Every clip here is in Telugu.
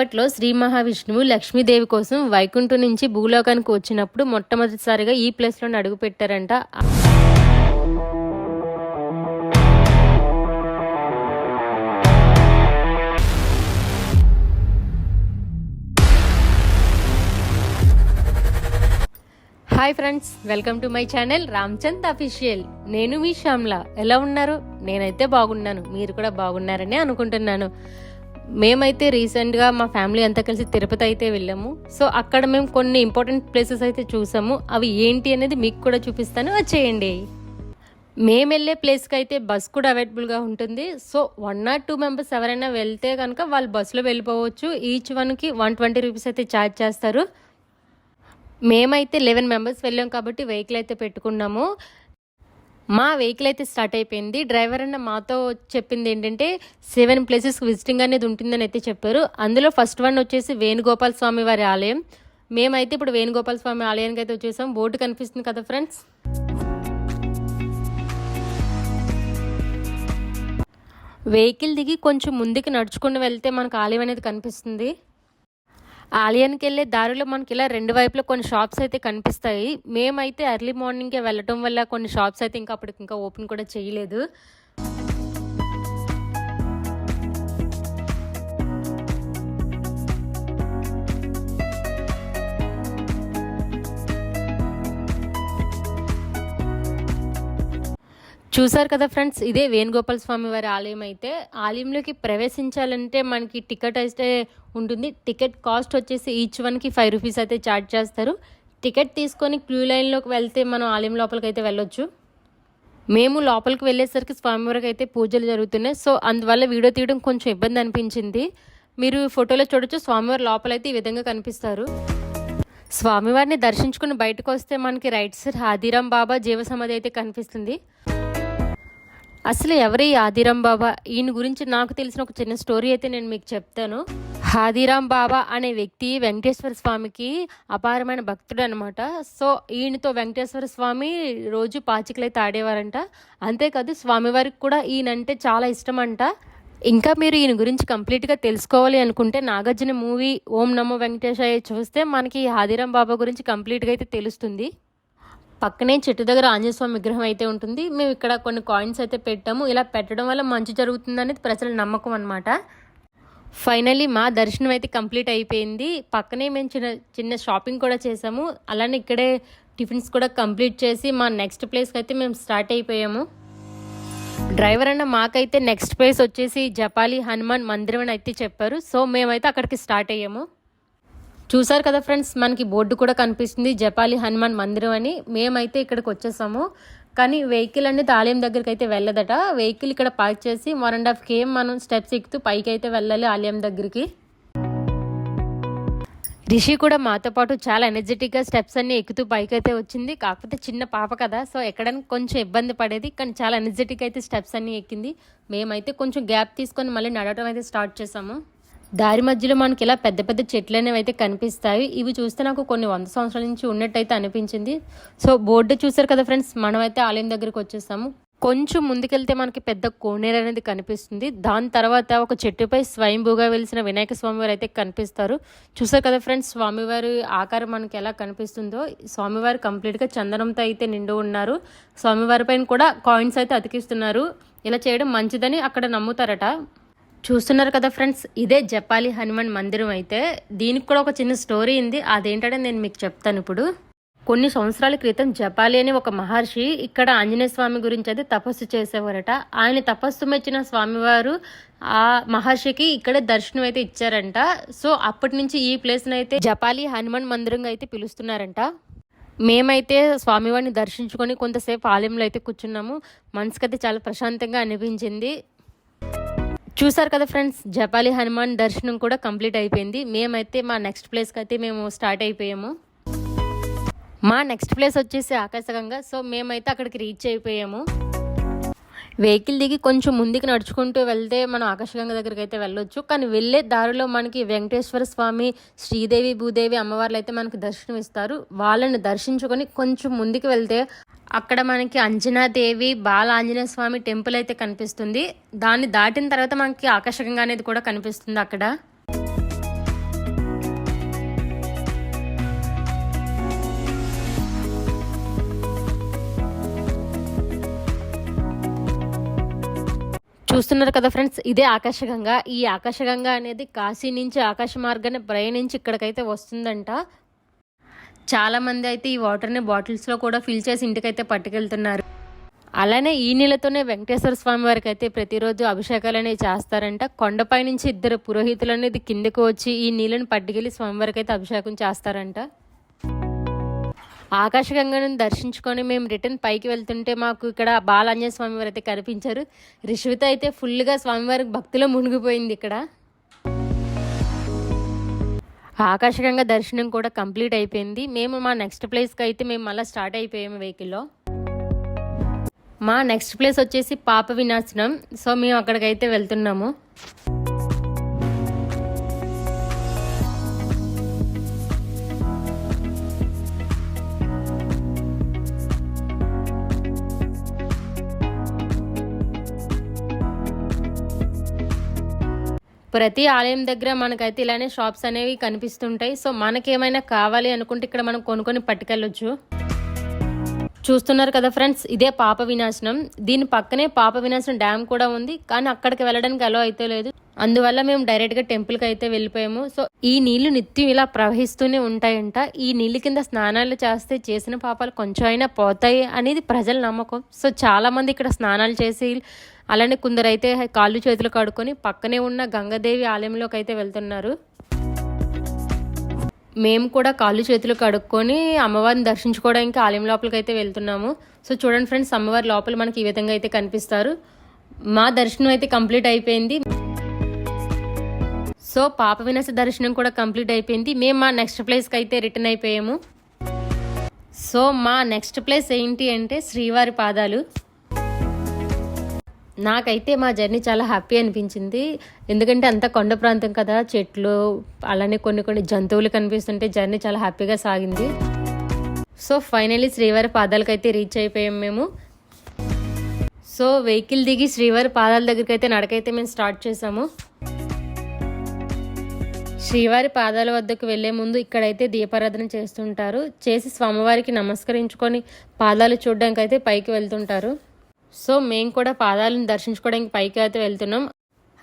అప్పట్లో శ్రీ మహావిష్ణువు లక్ష్మీదేవి కోసం వైకుంఠం నుంచి భూలోకానికి వచ్చినప్పుడు మొట్టమొదటిసారిగా ఈ ప్లేస్లోనే అడుగు పెట్టారంట. Hi friends welcome to my channel Ramchand official. నేను మీ శ్యామ్లా. ఎలా ఉన్నారు? నేనైతే బాగున్నాను. మీరు కూడా బాగున్నారని అనుకుంటున్నాను. మేమైతే రీసెంట్గా మా ఫ్యామిలీ అంతా కలిసి తిరుపతి అయితే వెళ్ళాము. సో అక్కడ మేము కొన్ని ఇంపార్టెంట్ ప్లేసెస్ అయితే చూసాము. అవి ఏంటి అనేది మీకు కూడా చూపిస్తాను. వచ్చేయండి మేము వెళ్ళే ప్లేస్కి అయితే బస్ కూడా అవైలబుల్గా ఉంటుంది. So one not two members ఎవరైనా వెళ్తే కనుక వాళ్ళు బస్సులో వెళ్ళిపోవచ్చు. ఈచ్ వన్కి వన్ ట్వంటీ రూపీస్ అయితే ఛార్జ్ చేస్తారు. మేమైతే లెవెన్ మెంబర్స్ వెళ్ళాం కాబట్టి వెహికల్ అయితే పెట్టుకున్నాము. మా వెహికల్ అయితే స్టార్ట్ అయిపోయింది. డ్రైవర్ అన్న మాతో చెప్పింది ఏంటంటే సెవెన్ ప్లేసెస్ విజిటింగ్ అనేది ఉంటుందని అయితే చెప్పారు. అందులో ఫస్ట్ వన్ వచ్చేసి వేణుగోపాల స్వామి వారి ఆలయం. మేమైతే ఇప్పుడు వేణుగోపాల స్వామి ఆలయానికి అయితే వచ్చేసాం. బోర్డు కనిపిస్తుంది కదా ఫ్రెండ్స్ వెహికల్ దిగి కొంచెం ముందుకు నడుచుకుని వెళ్తే మనకు ఆలయం అనేది కనిపిస్తుంది. ఆలయానికి వెళ్ళే దారిలో మనకి ఇలా రెండు వైపులో కొన్ని షాప్స్ అయితే కనిపిస్తాయి. మేమైతే ఎర్లీ మార్నింగే వెళ్ళటం వల్ల కొన్ని షాప్స్ అయితే ఇంకా అప్పటికి ఇంకా ఓపెన్ కూడా చేయలేదు. చూసారు కదా ఫ్రెండ్స్ ఇదే వేణుగోపాల స్వామి వారి ఆలయం అయితే. ఆలయంలోకి ప్రవేశించాలంటే మనకి టికెట్ అయితే ఉంటుంది. టికెట్ కాస్ట్ వచ్చేసి ఈచ్ వన్కి ఫైవ్ రూపీస్ అయితే ఛార్జ్ చేస్తారు. టికెట్ తీసుకొని క్యూ లైన్లోకి వెళ్తే మనం ఆలయం లోపలికి అయితే వెళ్ళొచ్చు. మేము లోపలికి వెళ్ళేసరికి స్వామివారికి అయితే పూజలు జరుగుతున్నాయి. సో అందువల్ల వీడియో తీయడం కొంచెం ఇబ్బంది అనిపించింది. మీరు ఫోటోలో చూడొచ్చు స్వామివారి లోపలైతే ఈ విధంగా కనిపిస్తారు. స్వామివారిని దర్శించుకుని బయటకు వస్తే మనకి రైట్ సైడ్ హాదీరాం బాబా జీవసమాధి అయితే కనిపిస్తుంది. అసలు ఎవరి ఆదిరాం బాబా? ఈయన గురించి నాకు తెలిసిన ఒక చిన్న స్టోరీ అయితే నేను మీకు చెప్తాను. హాదిరాం బాబా అనే వ్యక్తి వెంకటేశ్వర స్వామికి అపారమైన భక్తుడు అనమాట సో ఈయనతో వెంకటేశ్వర స్వామి రోజు పాచికలు అయితే ఆడేవారంట. అంతేకాదు స్వామివారికి కూడా ఈయనంటే చాలా ఇష్టం అంట ఇంకా మీరు ఈయన గురించి కంప్లీట్గా తెలుసుకోవాలి అనుకుంటే నాగార్జున మూవీ ఓం నమో వెంకటేశాయ చూస్తే మనకి హాదిరాం బాబా గురించి కంప్లీట్గా అయితే తెలుస్తుంది. పక్కనే చెట్టు దగ్గర ఆంజనేయ స్వామి విగ్రహం అయితే ఉంటుంది. మేము ఇక్కడ కొన్ని కాయిన్స్ అయితే పెట్టాము. ఇలా పెట్టడం వల్ల మంచి జరుగుతుంది అనేది ప్రజల నమ్మకం అనమాట ఫైనలీ మా దర్శనం అయితే కంప్లీట్ అయిపోయింది. పక్కనే మేము చిన్న చిన్న షాపింగ్ కూడా చేసాము. అలానే ఇక్కడే టిఫిన్స్ కూడా కంప్లీట్ చేసి మా నెక్స్ట్ ప్లేస్కి అయితే మేము స్టార్ట్ అయిపోయాము. డ్రైవర్ అన్న మాకైతే నెక్స్ట్ ప్లేస్ వచ్చేసి జపాలి హనుమాన్ మందిరం అని అయితే చెప్పారు. సో మేమైతే అక్కడికి స్టార్ట్ అయ్యాము. చూసారు కదా ఫ్రెండ్స్ మనకి బోర్డు కూడా కనిపిస్తుంది. జపాలి హనుమాన్ మందిరం అని. మేమైతే ఇక్కడికి వచ్చేసాము. కానీ వెహికల్ అనేది ఆలయం దగ్గరికి అయితే వెళ్ళదట. వెహికల్ ఇక్కడ పార్క్ చేసి వన్ అండ్ హాఫ్ కేమ్ మనం స్టెప్స్ ఎక్కుతూ పైకి అయితే వెళ్ళాలి ఆలయం దగ్గరికి. రిషి కూడా మాతో పాటు చాలా ఎనర్జెటిక్గా స్టెప్స్ అన్ని ఎక్కుతూ పైకి అయితే వచ్చింది. కాకపోతే చిన్న పాప కదా సో ఎక్కడానికి కొంచెం ఇబ్బంది పడేది కానీ చాలా ఎనర్జెటిక్ అయితే స్టెప్స్ అన్ని ఎక్కింది. మేమైతే కొంచెం గ్యాప్ తీసుకొని మళ్ళీ నడవడం అయితే స్టార్ట్ చేసాము. దారి మధ్యలో మనకి ఇలా పెద్ద పెద్ద చెట్లు అనేవి అయితే కనిపిస్తాయి ఇవి చూస్తే నాకు కొన్ని వంద సంవత్సరాల నుంచి ఉన్నట్టయితే అనిపించింది. సో బోర్డు చూసారు కదా ఫ్రెండ్స్ మనమైతే ఆలయం దగ్గరికి వచ్చేసాము. కొంచెం ముందుకెళ్తే మనకి పెద్ద కోనేరు అనేది కనిపిస్తుంది. దాని తర్వాత ఒక చెట్టుపై స్వయంభూగా వెలిసిన వినాయక స్వామివారు అయితే కనిపిస్తారు. చూసారు కదా ఫ్రెండ్స్ స్వామివారి ఆకారం మనకి ఎలా కనిపిస్తుందో. స్వామివారు కంప్లీట్గా చందనంతో అయితే నిండు ఉన్నారు. స్వామివారి పైన కూడా కాయిన్స్ అయితే అతికిస్తున్నారు. ఇలా చేయడం మంచిదని అక్కడ నమ్ముతారట. చూస్తున్నారు కదా ఫ్రెండ్స్ ఇదే జపాలి హనుమాన్ మందిరం అయితే. దీనికి కూడా ఒక చిన్న స్టోరీ ఉంది. అదేంటంటే నేను మీకు చెప్తాను ఇప్పుడు. కొన్ని సంవత్సరాల క్రితం జపాలి అనే ఒక మహర్షి ఇక్కడ ఆంజనేయ స్వామి గురించి అయితే తపస్సు చేసేవారట. ఆయన తపస్సు మెచ్చిన స్వామివారు ఆ మహర్షికి ఇక్కడే దర్శనం అయితే ఇచ్చారంట. సో అప్పటి నుంచి ఈ ప్లేస్ని అయితే జపాలి హనుమాన్ మందిరంగా అయితే పిలుస్తున్నారంట. మేమైతే స్వామివారిని దర్శించుకొని కొంతసేపు ఆలయంలో అయితే కూర్చున్నాము. మనసుకైతే చాలా ప్రశాంతంగా అనిపించింది. చూసారు కదా ఫ్రెండ్స్ జపాలి హనుమాన్ దర్శనం కూడా కంప్లీట్ అయిపోయింది. మేమైతే మా నెక్స్ట్ ప్లేస్కి అయితే మేము స్టార్ట్ అయిపోయాము. మా నెక్స్ట్ ప్లేస్ వచ్చేసి ఆకాశగంగా. సో మేమైతే అక్కడికి రీచ్ అయిపోయాము. వెహికల్ దిగి కొంచెం ముందుకు నడుచుకుంటూ వెళ్తే మనం ఆకాశగంగ దగ్గరికి అయితే వెళ్ళొచ్చు. కానీ వెళ్ళే దారిలో మనకి వెంకటేశ్వర స్వామి శ్రీదేవి భూదేవి అమ్మవార్లు అయితే మనకు దర్శనం ఇస్తారు వాళ్ళని దర్శించుకొని కొంచెం ముందుకు వెళ్తే అక్కడ మనకి అంజనాదేవి బాల ఆంజనేయ స్వామి టెంపుల్ అయితే కనిపిస్తుంది. దాన్ని దాటిన తర్వాత మనకి ఆకర్షకంగా అనేది కూడా కనిపిస్తుంది అక్కడ. చూస్తున్నారు కదా ఫ్రెండ్స్ ఇదే ఆకాశగంగా. ఈ ఆకాశగంగా అనేది కాశీ నుంచి ఆకాశ మార్గాన్ని ప్రయాణించి ఇక్కడికైతే వస్తుందంట. చాలామంది అయితే ఈ వాటర్ని బాటిల్స్లో కూడా ఫిల్ చేసి ఇంటికైతే పట్టుకెళ్తున్నారు. అలానే ఈ నీళ్ళతోనే వెంకటేశ్వర స్వామి వారికి అయితే ప్రతిరోజు అభిషేకాలు అనేవి చేస్తారంట. కొండపై నుంచి ఇద్దరు పురోహితులు అనేది కిందకు వచ్చి ఈ నీళ్ళని పట్టుకెళ్ళి స్వామివారికి అయితే అభిషేకం చేస్తారంట. ఆకాశగంగను దర్శించుకొని మేము రిటర్న్ పైకి వెళ్తుంటే మాకు ఇక్కడ బాలాంజనేయ స్వామివారు అయితే కనిపించారు. రిషివిత అయితే ఫుల్గా స్వామివారికి భక్తిలో మునిగిపోయింది ఇక్కడ. ఆకాశగంగా దర్శనం కూడా కంప్లీట్ అయిపోయింది. మేము మా నెక్స్ట్ ప్లేస్కి అయితే మేము మళ్ళీ స్టార్ట్ అయిపోయాము వెహికల్లో. మా నెక్స్ట్ ప్లేస్ వచ్చేసి పాప వినాశనం. సో మేము అక్కడికైతే వెళ్తున్నాము. ప్రతి ఆలయం దగ్గర మనకైతే ఇలానే షాప్స్ అనేవి కనిపిస్తుంటాయి. సో మనకేమైనా కావాలి అనుకుంటే ఇక్కడ మనం కొనుక్కొని పట్టుకెళ్ళొచ్చు. చూస్తున్నారు కదా ఫ్రెండ్స్ ఇదే పాప వినాశనం. దీని పక్కనే పాప వినాశనం డ్యామ్ కూడా ఉంది. కానీ అక్కడికి వెళ్ళడానికి అలో అయితే లేదు. అందువల్ల మేము డైరెక్ట్గా టెంపుల్కి అయితే వెళ్ళిపోయాము. సో ఈ నీళ్ళు నిత్యం ఇలా ప్రవహిస్తూనే ఉంటాయంట. ఈ నీళ్ళ కింద స్నానాలు చేస్తే చేసిన పాపాలు కొంచెం అయినా పోతాయి అనేది ప్రజల నమ్మకం. సో చాలామంది ఇక్కడ స్నానాలు చేసి అలానే కొందరైతే కాళ్ళు చేతులు కడుక్కొని పక్కనే ఉన్న గంగాదేవి ఆలయంలోకి అయితే వెళ్తున్నారు. మేము కూడా కాళ్ళు చేతులు కడుక్కొని అమ్మవారిని దర్శించుకోవడానికి ఆలయం లోపలికి అయితే వెళ్తున్నాము. సో చూడండి ఫ్రెండ్స్ అమ్మవారి లోపల మనకి ఈ విధంగా అయితే కనిపిస్తారు. మా దర్శనం అయితే కంప్లీట్ అయిపోయింది. సో పాప వినాశ దర్శనం కూడా కంప్లీట్ అయిపోయింది. మేము మా నెక్స్ట్ ప్లేస్కి అయితే రిటర్న్ అయిపోయాము. సో మా నెక్స్ట్ ప్లేస్ ఏంటి అంటే శ్రీవారి పాదాలు. నాకైతే మా జర్నీ చాలా హ్యాపీ అనిపించింది. ఎందుకంటే అంత కొండ ప్రాంతం కదా చెట్లు అలానే కొన్ని కొన్ని జంతువులు కనిపిస్తుంటే జర్నీ చాలా హ్యాపీగా సాగింది. సో ఫైనలీ శ్రీవారి పాదాలకు అయితే రీచ్ అయిపోయాం మేము. సో వెహికల్ దిగి శ్రీవారి పాదాల దగ్గరికి అయితే నడకైతే మేము స్టార్ట్ చేసాము శ్రీవారి పాదాల వద్దకు వెళ్ళే ముందు ఇక్కడైతే దీపారాధన చేస్తుంటారు. చేసి స్వామివారికి నమస్కరించుకొని పాదాలు చూడడానికి అయితే పైకి వెళ్తుంటారు. సో మేము కూడా పాదాలను దర్శించుకోవడానికి పైకి అయితే వెళ్తున్నాం.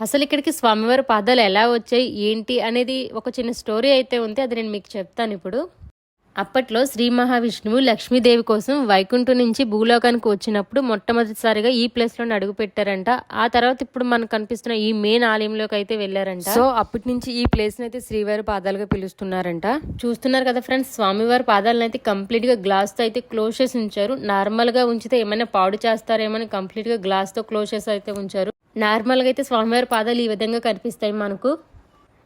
అసలు ఇక్కడికి స్వామివారి పాదాలు ఎలా వచ్చాయి? ఏంటి? అనేది ఒక చిన్న స్టోరీ అయితే ఉంది. అది నేను మీకు చెప్తాను ఇప్పుడు. అప్పట్లో శ్రీ మహావిష్ణువు లక్ష్మీదేవి కోసం వైకుంఠం నుంచి భూలోకానికి వచ్చినప్పుడు మొట్టమొదటిసారిగా ఈ ప్లేస్లో అడుగు పెట్టారంట. ఆ తర్వాత ఇప్పుడు మనకు కనిపిస్తున్న ఈ మెయిన్ ఆలయంలోకి అయితే వెళ్ళారంట. సో అప్పటి నుంచి ఈ ప్లేస్ అయితే శ్రీవారి పాదాలుగా పిలుస్తున్నారంట. చూస్తున్నారు కదా ఫ్రెండ్స్ స్వామివారి పాదాలను అయితే కంప్లీట్గా గ్లాస్తో అయితే క్లోజ్ చేసి ఉంచారు. నార్మల్గా ఉంచితే ఏమైనా పాడు చేస్తారేమో కంప్లీట్గా గ్లాస్తో క్లోజ్ చేసి అయితే ఉంచారు. నార్మల్గా అయితే స్వామివారి పాదాలు ఈ విధంగా కనిపిస్తాయి మనకు.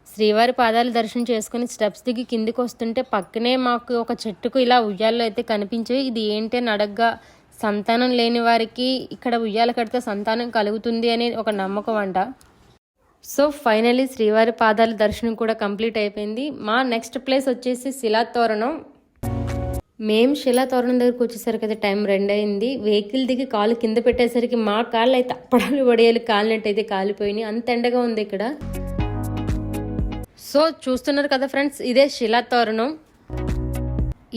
శ్రీవారి పాదాలు దర్శనం చేసుకుని స్టెప్స్ దిగి కిందికి వస్తుంటే పక్కనే మాకు ఒక చెట్టుకు ఇలా ఉయ్యాల్లో అయితే కనిపించాయి ఇది ఏంటి అని అడగ్గా సంతానం లేని వారికి ఇక్కడ ఉయ్యాల కడితే సంతానం కలుగుతుంది అనే ఒక నమ్మకం అంట. సో ఫైనలీ శ్రీవారి పాదాల దర్శనం కూడా కంప్లీట్ అయిపోయింది. మా నెక్స్ట్ ప్లేస్ వచ్చేసి శిలాతోరణం మేము శిలాతోరణం దగ్గరికి వచ్చేసరికి అయితే టైం రెండు అయింది వెహికల్ దిగి కాలు కింద పెట్టేసరికి మా కాళ్ళు అయితే అప్పడాలు పడేయాలి కాలినట్టయితే కాలిపోయినాయి. అంత ఎండగా ఉంది ఇక్కడ. సో చూస్తున్నారు కదా ఫ్రెండ్స్ ఇదే శిలాతోరణం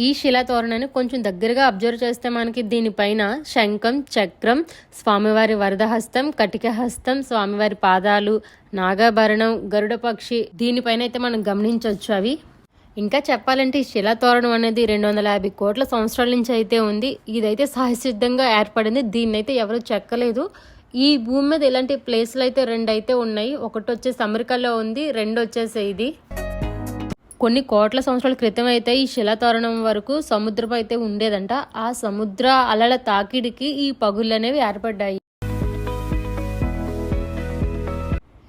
ఈ శిలాతోరణాన్ని కొంచెం దగ్గరగా అబ్జర్వ్ చేస్తే మనకి దీనిపైన శంఖం చక్రం స్వామివారి వరదహస్తం కటికహస్తం స్వామివారి పాదాలు నాగాభరణం గరుడ పక్షి దీనిపైన అయితే మనం గమనించవచ్చు అవి. ఇంకా చెప్పాలంటే ఈ శిలాతోరణం అనేది రెండు వందల యాభై కోట్ల సంవత్సరాల నుంచి అయితే ఉంది. ఇదైతే సహసిద్ధంగా ఏర్పడింది. దీన్ని అయితే ఎవరు చెక్కలేదు. ఈ భూమి మీద ఇలాంటి ప్లేస్లు అయితే రెండు అయితే ఉన్నాయి. ఒకటి వచ్చేసి అమెరికాలో ఉంది రెండు వచ్చేసి ఇది. కొన్ని కోట్ల సంవత్సరాల క్రితం అయితే ఈ శిలాతోరణం వరకు సముద్రం అయితే ఉండేదంట. ఆ సముద్ర అలల తాకిడికి ఈ పగుళ్ళు అనేవి ఏర్పడ్డాయి.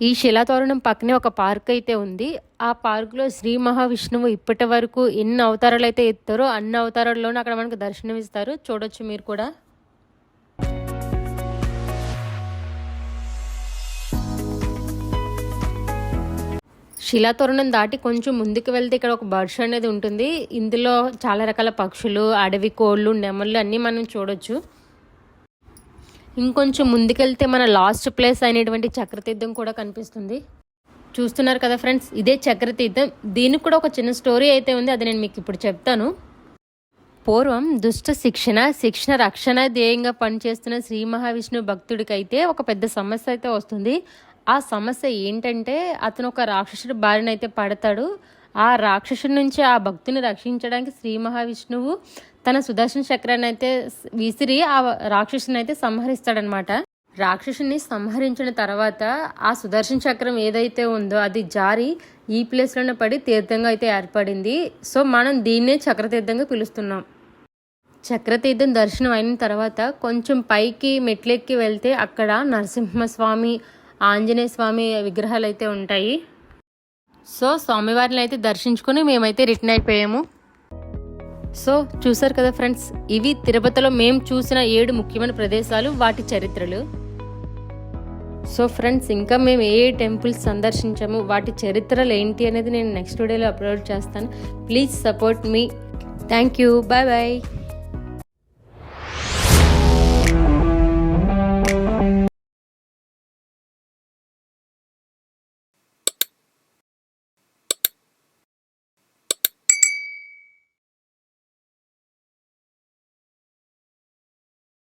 ఈ శిలాతోరణం పక్కనే ఒక పార్క్ అయితే ఉంది. ఆ పార్కులో శ్రీ మహావిష్ణువు ఇప్పటి వరకు ఎన్ని అవతారాలు అయితే ఎత్తారో అన్ని అవతారాల్లోనూ అక్కడ మనకు దర్శనం ఇస్తారు చూడొచ్చు మీరు కూడా. శిలాతోరణం దాటి కొంచెం ముందుకు వెళ్తే ఇక్కడ ఒక బర్డ్స్ అనేది ఉంటుంది. ఇందులో చాలా రకాల పక్షులు అడవి కోళ్ళు నెమళ్ళు అన్నీ మనం చూడొచ్చు. ఇంకొంచెం ముందుకెళ్తే మన లాస్ట్ ప్లేస్ అయినటువంటి చక్రతీర్థం కూడా కనిపిస్తుంది. చూస్తున్నారు కదా ఫ్రెండ్స్ ఇదే చక్రతీర్థం. దీనికి కూడా ఒక చిన్న స్టోరీ అయితే ఉంది అది నేను మీకు ఇప్పుడు చెప్తాను. పూర్వం దుష్ట శిక్షణ శిక్షణ రక్షణ ధ్యేయంగా పనిచేస్తున్న శ్రీ మహావిష్ణు భక్తుడికైతే ఒక పెద్ద సమస్య అయితే వస్తుంది. ఆ సమస్య ఏంటంటే అతను ఒక రాక్షసుడి బారిన అయితే పడతాడు. ఆ రాక్షసుడి నుంచి ఆ భక్తుని రక్షించడానికి శ్రీ మహావిష్ణువు తన సుదర్శన చక్రాన్ని అయితే విసిరి ఆ రాక్షసుని అయితే సంహరిస్తాడనమాట రాక్షసుని సంహరించిన తర్వాత ఆ సుదర్శన చక్రం ఏదైతే ఉందో అది జారి ఈ ప్లేస్లోనే పడి తీర్థంగా అయితే ఏర్పడింది. సో మనం దీన్నే చక్రతీర్థంగా పిలుస్తున్నాం. చక్రతీర్థం దర్శనం అయిన తర్వాత కొంచెం పైకి మెట్లెక్కి వెళ్తే అక్కడ నరసింహస్వామి ఆంజనేయ స్వామి విగ్రహాలు అయితే ఉంటాయి. సో స్వామివారిని అయితే దర్శించుకొని మేమైతే రిటర్న్ అయిపోయాము. సో చూసారు కదా ఫ్రెండ్స్ ఇవి తిరుపతిలో మేము చూసిన ఏడు ముఖ్యమైన ప్రదేశాలు వాటి చరిత్రలు. సో ఫ్రెండ్స్ ఇంకా మేము ఏ ఏ టెంపుల్స్ సందర్శించాము వాటి చరిత్రలు ఏంటి అనేది నేను నెక్స్ట్ వీడియోలో అప్లోడ్ చేస్తాను. Please support me. Thank you. Bye bye.